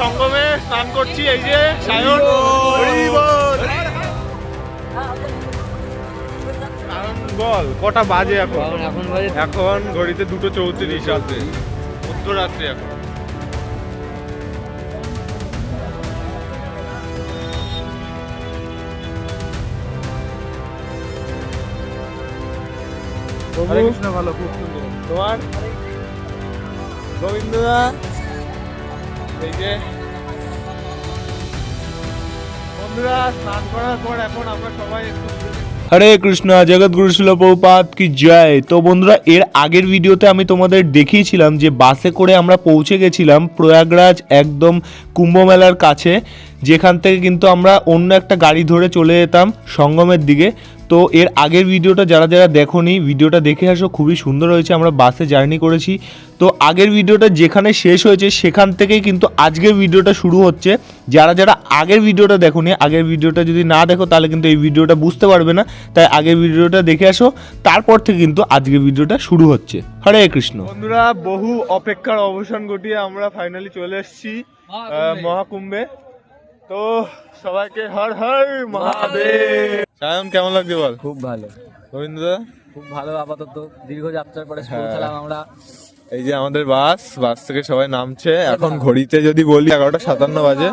সঙ্গমে স্নান করছি এই যে সায়ন। বল কটা বাজে এখন? এখন এখন বাজে এখন ঘড়িতে দুটো চৌত্রিশ রাত্রে এখন। কৃষ্ণ ভালো খুব সুন্দর। তোমার? গোবিন্দদা। এই যে। বন্ধুরা স্নান হরে কৃষ্ণ জগৎগুরু শিল কি জয়। তো বন্ধুরা, এর আগের ভিডিওতে আমি তোমাদের দেখিয়েছিলাম যে বাসে করে আমরা পৌঁছে গেছিলাম প্রয়াগরাজ একদম কুম্ভ মেলার কাছে, যেখান থেকে কিন্তু আমরা অন্য একটা গাড়ি ধরে চলে যেতাম সঙ্গমের দিকে। তো এর আগের ভিডিওটা যারা যারা দেখোনি, ভিডিওটা দেখে আসো, খুবই সুন্দর হয়েছে, আমরা বাসে জার্নি করেছি। তো আগের ভিডিওটা যেখানে শেষ হয়েছে, সেখান থেকেই কিন্তু আজকের ভিডিওটা শুরু হচ্ছে। যারা যারা আগের ভিডিওটা দেখোনি, আগের ভিডিওটা যদি না দেখো, তাহলে কিন্তু এই ভিডিওটা বুঝতে পারবে না। তাই আগের ভিডিওটা দেখে আসো, তারপর থেকে কিন্তু আজকের ভিডিওটা শুরু হচ্ছে। হরে কৃষ্ণ। বন্ধুরা, বহু অপেক্ষার অবসান ঘটিয়ে আমরা ফাইনালি চলে এসেছি মহাকুম্ভে। তো সবাইকে হর হর মহাদেব। সায়ন কেমন লাগছে বল? খুব ভালো। গোবিন্দদা খুব ভালো আপাতত। দীর্ঘ যাত্রার পরে হ্যাঁ। পৌঁছালাম আমরা। এই যে আমাদের বাস বাস থেকে সবাই নামছে। এখন ঘড়িতে যদি বলি এগারোটা সাতান্ন বাজে।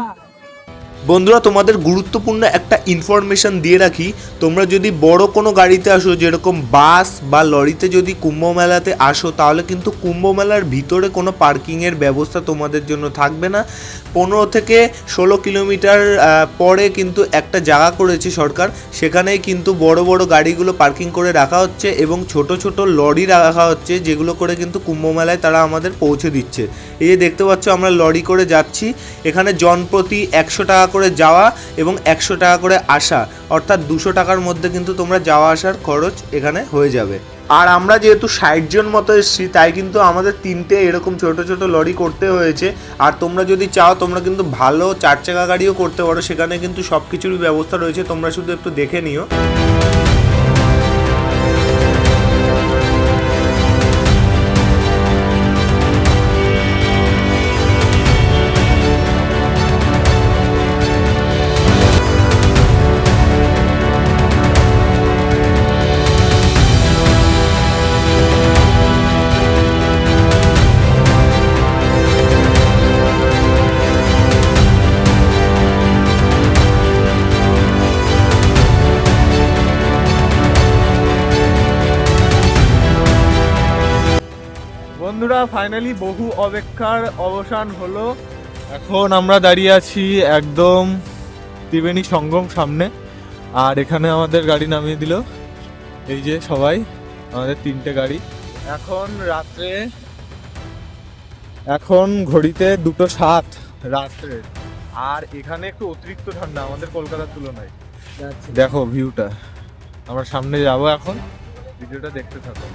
বন্ধুরা, তোমাদের গুরুত্বপূর্ণ একটা ইনফরমেশন দিয়ে রাখি। তোমরা যদি বড় কোনো গাড়িতে আসো, যেরকম বাস বা লরিতে যদি কুম্ভ মেলাতে আসো, তাহলে কিন্তু কুম্ভ মেলার ভিতরে কোনো পার্কিংয়ের ব্যবস্থা তোমাদের জন্য থাকবে না। পনেরো থেকে ষোলো কিলোমিটার পরে কিন্তু একটা জায়গা করেছে সরকার। সেখানেই কিন্তু বড় বড় গাড়িগুলো পার্কিং করে রাখা হচ্ছে এবং ছোট ছোট লরি রাখা হচ্ছে, যেগুলো করে কিন্তু কুম্ভ মেলায় তারা আমাদের পৌঁছে দিচ্ছে। এই যে দেখতে পাচ্ছ, আমরা লরি করে যাচ্ছি। এখানে জনপ্রতি একশো টাকা করে যাওয়া এবং একশো টাকা করে আসা, অর্থাৎ দুশো টাকার মধ্যে কিন্তু তোমরা যাওয়া আসার খরচ এখানে হয়ে যাবে। আর আমরা যেহেতু ষাট জন মতো এসেছি, তাই কিন্তু আমাদের তিনটে এরকম ছোট ছোট লরি করতে হয়েছে। আর তোমরা যদি চাও, তোমরা কিন্তু ভালো চার চাকা গাড়িও করতে পারো। সেখানে কিন্তু সব কিছুরই ব্যবস্থা রয়েছে। তোমরা শুধু একটু দেখে নিও। ফাইনালি বহু অপেক্ষার অবসান হলো। এখন আমরা দাঁড়িয়ে আছি একদম ত্রিবেণী সঙ্গম সামনে। আর এখানে আমাদের গাড়ি নামিয়ে দিল। এই যে সবাই আমাদের তিনটে গাড়ি। এখন রাত্রে এখন ঘড়িতে দুটো সাত রাত্রে। আর এখানে একটু অতিরিক্ত ঠান্ডা আমাদের কলকাতার তুলনায়। দেখো ভিউটা। আমরা সামনে যাব এখন। ভিডিওটা দেখতে থাকো।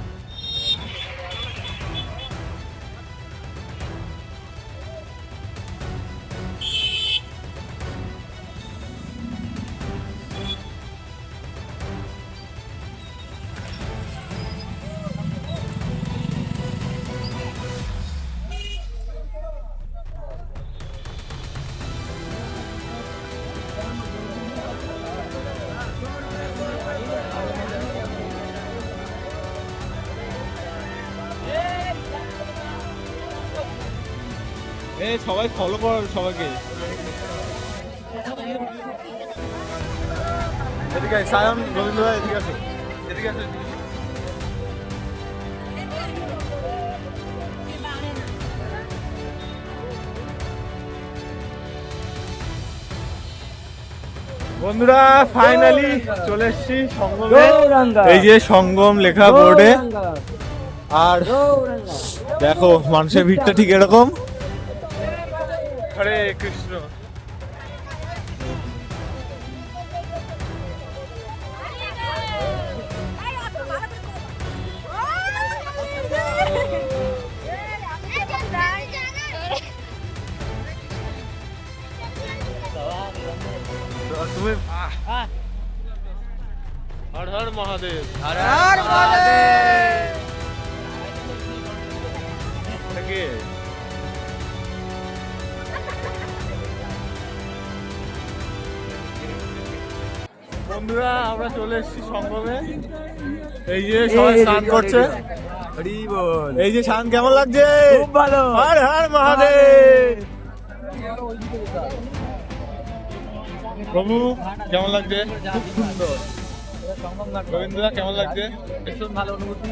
এ সবাই ফলো কর সবাইকে। এদিকে আয়, গোবিন্দ ভাই এদিকে আসো। এদিকে আসো বন্ধুরা ফাইনালি চলে এসেছি সঙ্গমে। এই যে সঙ্গম লেখা বোর্ডে। আর দেখো মানুষের ভিড়টা ঠিক এরকম। হরে কৃষ্ণ। তুমি হর হর মহাদেব। থেকে বন্ধুরা আমরা চলে এসেছি সঙ্গমে। এই যে সবাই স্নান করছে। এই যে স্নান কেমন লাগছে? খুব ভালো। হর হর মহাদেব। প্রভু কেমন লাগছে? খুব সুন্দর। সঙ্গম কেমন লাগছে? ভীষণ ভালো অনুভূতি।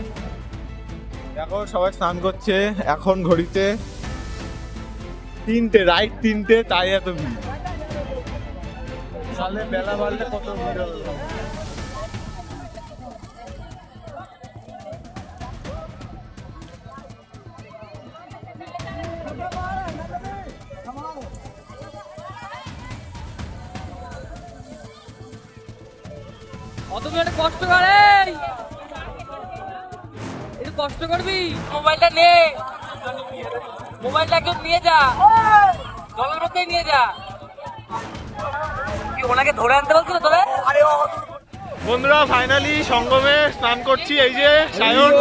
এখন সবাই স্নান করছে এখন ঘড়িতে তিনটে রাইট তিনটে তাই এত ভিড়। সালে বেলা বাড়লে কত ভিড় হবে? অত একটা কষ্ট করে একটু কষ্ট করবি? মোবাইলটা নে। মোবাইলটা একটু নিয়ে যা। গলার মধ্যে নিয়ে যা। ওনাকে ধরে আনতে বলছিল তোরে বন্ধুরা ফাইনালি সঙ্গমে স্নান করছি। এই যে সায়ন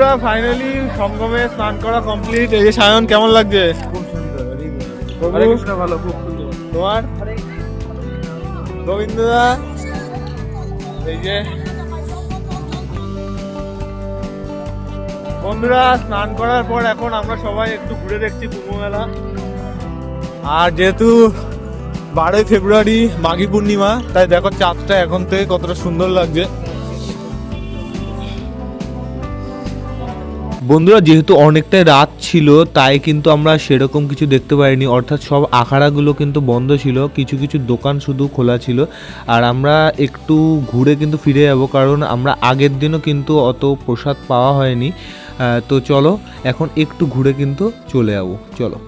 বন্ধুরা ফাইনালি সঙ্গমে স্নান করা কমপ্লিট এই যে সায়ন কেমন লাগছে? খুব সুন্দর ভালো খুব সুন্দর। তোমার? গোবিন্দদা এই যে। বন্ধুরা স্নান করার পর এখন আমরা সবাই একটু ঘুরে দেখছি কুম্ভ মেলা। আর যেহেতু বারোই ফেব্রুয়ারি মাঘী পূর্ণিমা তাই দেখো চাঁদটা এখন থেকে কতটা সুন্দর লাগছে। বন্ধুরা, যেহেতু অনেকটাই রাত ছিল, তাই কিন্তু আমরা সেরকম কিছু দেখতে পাইনি। অর্থাৎ সব আখাড়াগুলো কিন্তু বন্ধ ছিল, কিছু কিছু দোকান শুধু খোলা ছিল। আর আমরা একটু ঘুরে কিন্তু ফিরে যাব, কারণ আমরা আগের দিনও কিন্তু অত প্রসাদ পাওয়া হয়নি। তো চলো, এখন একটু ঘুরে কিন্তু চলে যাব। চলো।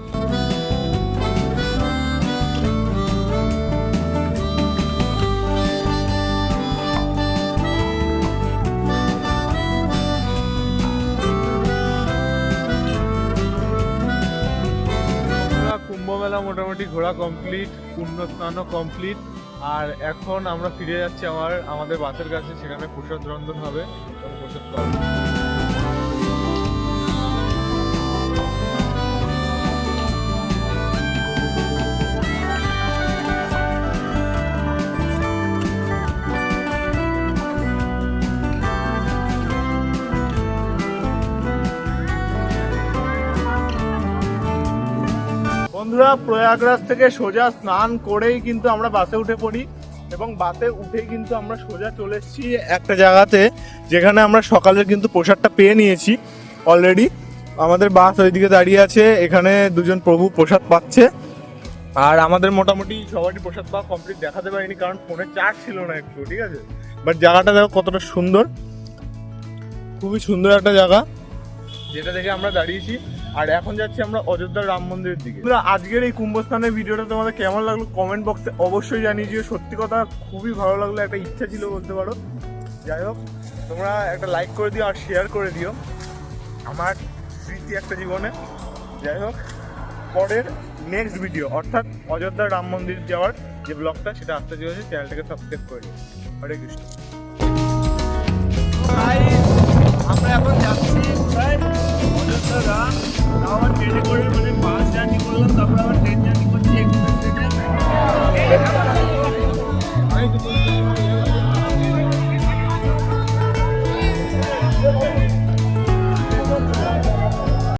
আমরা কুম্ভ মেলা মোটামুটি ঘোরা কমপ্লিট পূর্ণ স্নানও কমপ্লিট আর এখন আমরা ফিরে যাচ্ছি আমার, আমাদের বাসের কাছে, সেখানে প্রসাদ রন্ধন হবে, এবং প্রসাদ বন্ধুরা প্রয়াগরাজ থেকে সোজা স্নান করেই কিন্তু আমরা বাসে উঠে পড়ি এবং বাসে উঠেই কিন্তু আমরা সোজা চলে এসেছি একটা জায়গাতে যেখানে আমরা সকালের কিন্তু প্রসাদটা পেয়ে নিয়েছি অলরেডি আমাদের বাস ওইদিকে দাঁড়িয়ে আছে, এখানে দুজন প্রভু প্রসাদ পাচ্ছে। আর আমাদের মোটামুটি সবারই প্রসাদ পাওয়া কমপ্লিট দেখাতে পারিনি কারণ ফোনে চার্জ ছিল না একটু, ঠিক আছে? বাট জায়গাটা দেখো কতটা সুন্দর। খুবই সুন্দর একটা জায়গা। যেটা দেখে আমরা দাঁড়িয়েছি। আর এখন যাচ্ছি আমরা অযোধ্যার রাম মন্দিরের দিকে। আজকের এই কুম্ভস্থানের ভিডিওটা তোমাদের কেমন লাগল কমেন্ট বক্সে অবশ্যই জানিয়ে দিও। সত্যি কথা, খুবই ভালো লাগল, একটা ইচ্ছা ছিল বলতে পারো। যাই হোক, তোমরা একটা লাইক করে দিও আর শেয়ার করে দিও আমার স্মৃতি একটা জীবনে। যাই হোক, পরের নেক্সট ভিডিও অর্থাৎ অযোধ্যা রাম মন্দির যাওয়ার যে ব্লগটা সেটা আসতে চলেছে চ্যানেলটাকে সাবস্ক্রাইব করে দিও। হরে কৃষ্ণ। আবার ট্রেনে করে মানে বাস জার্নি করলাম তারপর আবার ট্রেন জার্নি করছি এক্সপ্রেস ট্রেনে আমি